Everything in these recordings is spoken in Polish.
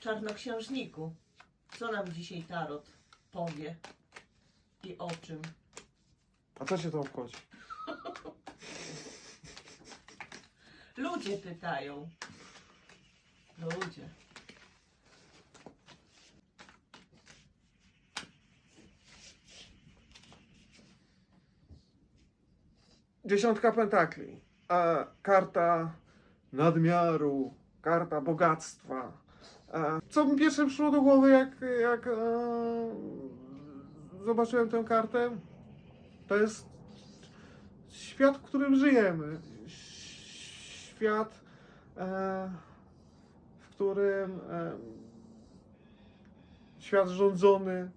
czarnoksiężniku. Co nam dzisiaj tarot powie i o czym? A co się to obchodzi? Ludzie pytają. Ludzie. Dziesiątka pentakli. A karta nadmiaru, karta bogactwa. E, co mi pierwsze przyszło do głowy, jak, jak e, zobaczyłem tę kartę? To jest świat, w którym żyjemy. Świat, e, w którym świat rządzony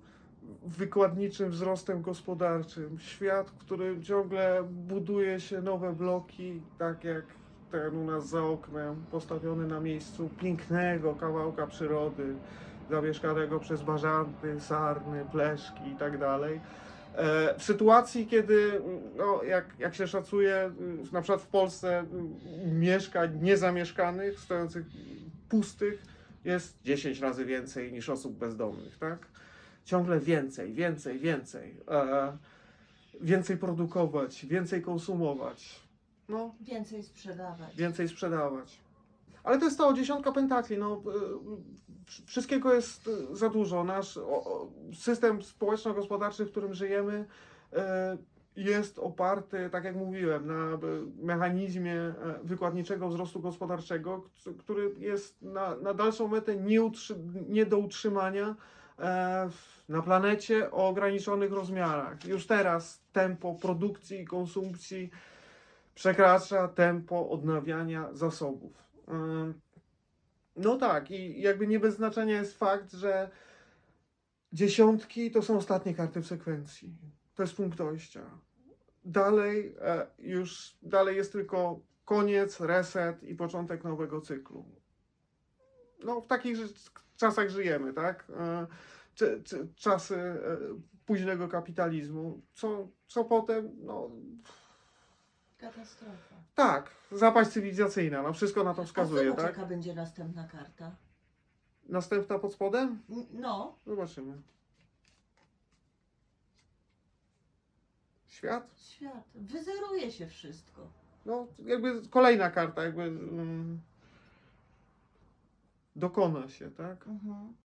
wykładniczym wzrostem gospodarczym. Świat, w którym ciągle buduje się nowe bloki, tak jak ten u nas za oknem, postawiony na miejscu pięknego kawałka przyrody, zamieszkanego przez bażanty, sarny, pleszki i tak. E, W sytuacji, kiedy, no, jak, jak się szacuje, na przykład w Polsce mieszkań niezamieszkanych, stojących pustych, jest 10 razy więcej niż osób bezdomnych, tak? ciągle więcej, więcej, więcej. E, więcej produkować, więcej konsumować, no, Więcej sprzedawać. więcej sprzedawać. Ale to jest to, dziesiątka pentakli, no, wsz- wszystkiego jest e, za dużo. Nasz o, o, system społeczno-gospodarczy, w którym żyjemy, e, jest oparty, tak jak mówiłem, na mechanizmie wykładniczego wzrostu gospodarczego, k- który jest na, na dalszą metę nie, utrzy, nie do utrzymania e, w- na planecie o ograniczonych rozmiarach. Już teraz tempo produkcji i konsumpcji przekracza tempo odnawiania zasobów. No tak, i jakby nie bez znaczenia jest fakt, że dziesiątki to są ostatnie karty w sekwencji. To jest punkt dojścia. Dalej e, już, dalej jest tylko koniec, reset i początek nowego cyklu. No w takich czasach żyjemy, tak? E, czy, czy, czasy e, późnego kapitalizmu. Co, co potem? No, Katastrofa. tak, zapaść cywilizacyjna, no wszystko na to A wskazuje, zobacz, tak? jaka będzie następna karta. Następna pod spodem? N- No, Zobaczymy. Świat? świat. Wyzeruje się wszystko. No, jakby kolejna karta, jakby mm, dokona się, tak? Mhm.